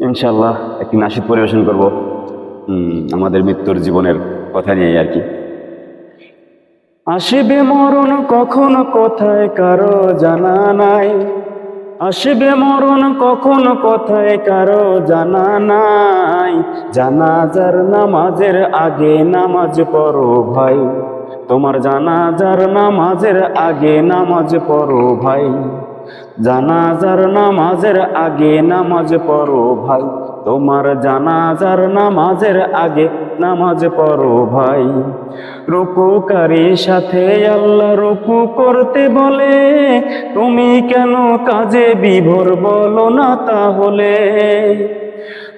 ইনশাল্লাহ একটি নাসিদ পরিবেশন করব। আমাদের মৃত্যুর জীবনের কথা নিয়ে আর কি। আসবে মরণ কখন কোথায় কারও জানা নাই। আসবে মরণ কখন কোথায় কারও জানা নাই। জানাজার নামাজের আগে নামাজ পড়ো ভাই। তোমার জানাজার নামাজের আগে নামাজ পড়ো ভাই। জানাজার নামাজের আগে নামাজ পড়ো ভাই। তোমার জানাজার নামাজের আগে নামাজ পড়ো ভাই। রুকুকারীর সাথে আল্লাহ রুকু করতে বলে, তুমি কেন কাজে বিভোর বলো না তাহলে?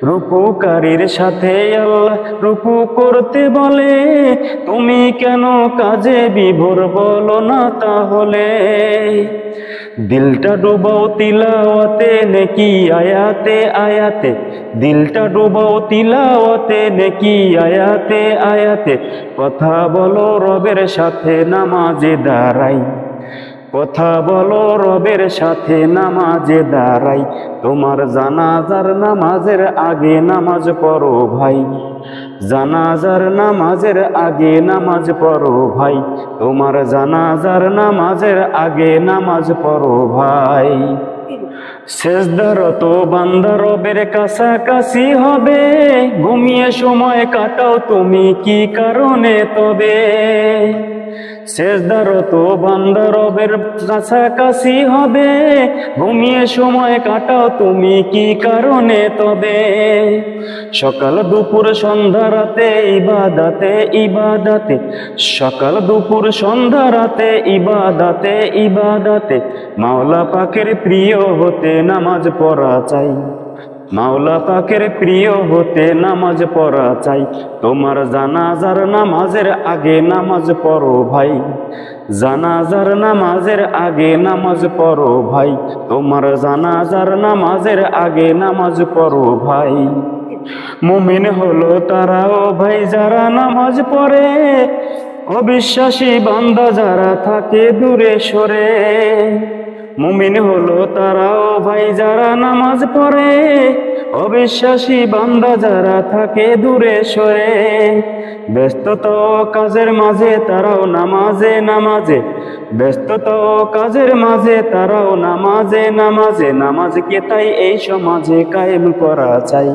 রুকুকারীর সাথে আল্লাহ রুকু করতে বলে, তুমি কেন কাজে বিভোর বলো না তাহলে? দিলটা ডুবাও তিলাওয়াতে, নেকি আয়াতে আয়াতে। দিলটা ডুবাও তিলাওয়াতে, নেকি আয়াতে আয়াতে। কথা বলো রবের সাথে, নামাজে দাঁড়াই। কথা বলো রবের সাথে, নামাজে দাঁড়াই। তোমার জানাজার নামাজের আগে নামাজ পড়ো ভাই। জানাজার নামাজের আগে নামাজ পড়ো ভাই। তোমার জানাজার নামাজের আগে নামাজ পড়ো ভাই। শেষদারত বান্দা রবের কাছাকাছি হবে। ঘুমিয়ে সময় কাটাও তুমি কি কারণে তবে? শেষদারত বান্দা রবের কাছাকাছি হবে। ঘুমিয়ে সময় কাটাও তুমি কি কারণে তবে? সকাল দুপুর সন্ধ্যা রাতে ইবাদাতে ইবাদাতে। সকাল দুপুর সন্ধ্যা রাতে ইবাদাতে ইবাদাতে। মাওলা পাকের প্রিয় হতে নামাজ পড়া চাই। মাওলা পাকের প্রিয় হতে নামাজ পড়া চাই। তোমার জানাজার নামাজের আগে নামাজ পড়ো ভাই। জানাজার নামাজের আগে নামাজ পড়ো ভাই। তোমার জানাজার নামাজের আগে নামাজ পড়ো ভাই। মুমিন হলো তারাও ভাই, যারা নামাজ পড়ে। অবিশ্বাসী বান্দা যারা থাকে দূরে সরে। মুমিন হলো তারাও ভাই যারা নামাজ পড়ে অবিশ্বাসী বান্দা যারা থাকে দূরে সরে। ব্যস্তত কাজের মাঝে তারাও নামাজে নামাজে। ব্যস্তত কাজের মাঝে তারাও নামাজে নামাজে। নামাজকে তাই এই সমাজে কায়েম করা চাই?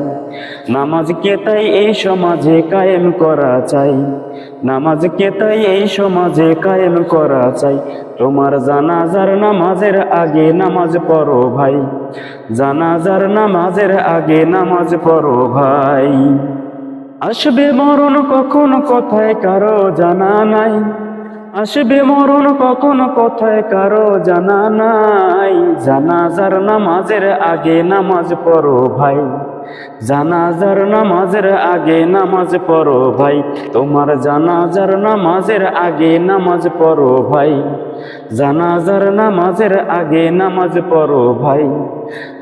নামাজকে তাই এই সমাজে কায়েম করা চাই? নামাজকে তাই এই সমাজে কায়েম করা চাই? তোমার জানাজার নামাজের আগে নামাজ পড়ো ভাই। জানাজার নামাজের আগে নামাজ পড়ো ভাই। আসবে মরণ কখন কথায় কারও জানা নাই? আসবে মরণ কখন কথায় কারও জানা নাই? জানাজার নামাজের আগে নামাজ পড়ো ভাই। জানাজার নামাজের আগে নামাজ পড়ো ভাই। তোমার জানাজার নামাজের আগে নামাজ পড়ো ভাই। জানাজার নামাজের আগে নামাজ পড়ো ভাই।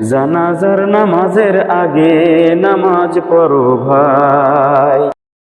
জানাজার নামাজের আগে নামাজ পড়ো ভাই।